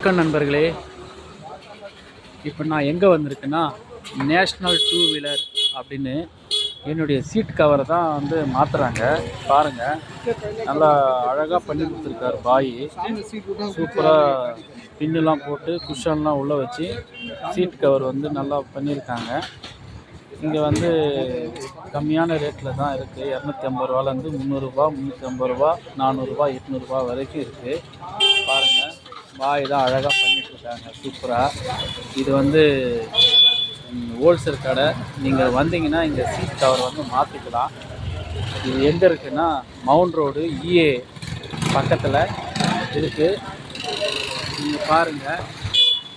வணக்கம் நண்பர்களே. இப்போ நான் எங்கே வந்திருக்கேன்னா நேஷ்னல் டூ வீலர் அப்படின்னு என்னுடைய சீட் கவரை தான் வந்து மாற்றுறாங்க பாருங்கள் நல்லா அழகாக பண்ணி கொடுத்துருக்காரு பாய். சூப்பராக பின்னுலாம் போட்டு குஷன்லாம் உள்ளே வச்சு சீட் கவர் வந்து நல்லா பண்ணியிருக்காங்க. இங்கே வந்து கம்மியான ரேட்டில் தான் இருக்குது இரநூத்தி ஐம்பது ரூபாலேருந்து முந்நூறுரூபா முந்நூற்றி ஐம்பது ரூபா நானூறுரூபா எட்நூறுபா வரைக்கும் இருக்குது வாய் தான் அழகாக பண்ணிகிட்ருக்காங்க சூப்பராக இது வந்து ஹோல்சேல் கடை. நீங்கள் வந்தீங்கன்னா இங்கே சீட் கவர் வந்து மாற்றிக்கலாம் இது எங்கே இருக்குன்னா மவுண்ட் ரோடு இஏ பக்கத்தில் இருக்குது நீங்கள் பாருங்கள்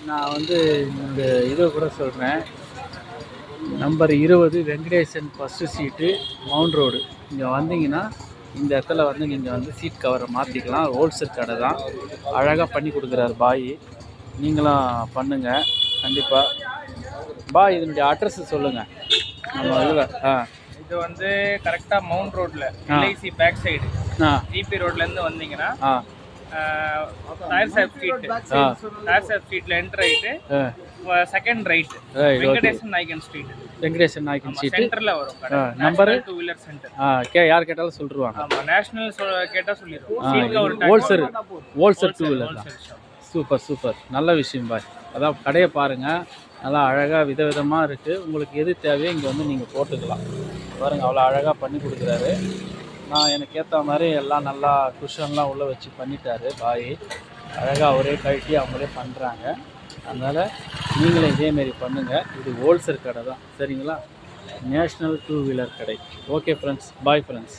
நான் வந்து இந்த இதை கூட சொல்கிறேன் நம்பர் இருபது Venkatesan first street mount road இங்கே வந்தீங்கன்னா இந்த இடத்துல வந்து நீங்கள் வந்து சீட் கவரை மாற்றிக்கலாம் ஹோல்சேல் கடை தான். அழகாக பண்ணி கொடுக்குறாரு பாய். நீங்களும் பண்ணுங்கள் கண்டிப்பாக பாய் இதனுடைய அட்ரஸ் சொல்லுங்கள் நம்ம இதில் ஆ. இது வந்து கரெக்டா மவுண்ட் ரோட்ல எல்ஐசி பேக் சைடு ஆ. ஜிபி ரோட்ல இருந்து வந்தீங்கன்னா சாப் ஸ்ட்ரீட் ஆ. டயர் சாப் ஸ்ட்ரீட்ல என்டர் ஆயிட்டு ஆ. Second right Venkatesan Naicken street Venkatesan Naicken street சென்டர்ல வரும் number? டூ வீலர் சென்டர் ஆ கே யார் கேட்டாலும் சொல்லிருவாங்க. ஆமா நேஷனல் கேட்டா சொல்லிடுவோம் ஹோல்சேல் ஹோல்சேல் டூ வீலர் தான். சூப்பர் சூப்பர் நல்ல விஷயம் பாய். அதான் கடையை பாருங்கள் நல்லா அழகாக விதவிதமாக இருக்குது உங்களுக்கு எது தேவையோ இங்கே வந்து நீங்கள் போட்டுக்கலாம். பாருங்கள் அவ்வளோ அழகாக பண்ணி கொடுக்குறாரு. நான் எனக்கு ஏற்ற மாதிரி எல்லாம் நல்லா குஷன்லாம் உள்ளே வச்சு பண்ணிட்டாரு பாய். அழகாக அவரே கழட்டி அவங்களே பண்ணுறாங்க அதனால் நீங்களும் இதேமாரி பண்ணுங்கள் இது ஹோல்சேல் கடை தான். சரிங்களா? நேஷ்னல் டூ வீலர் கடை. Okay friends bye friends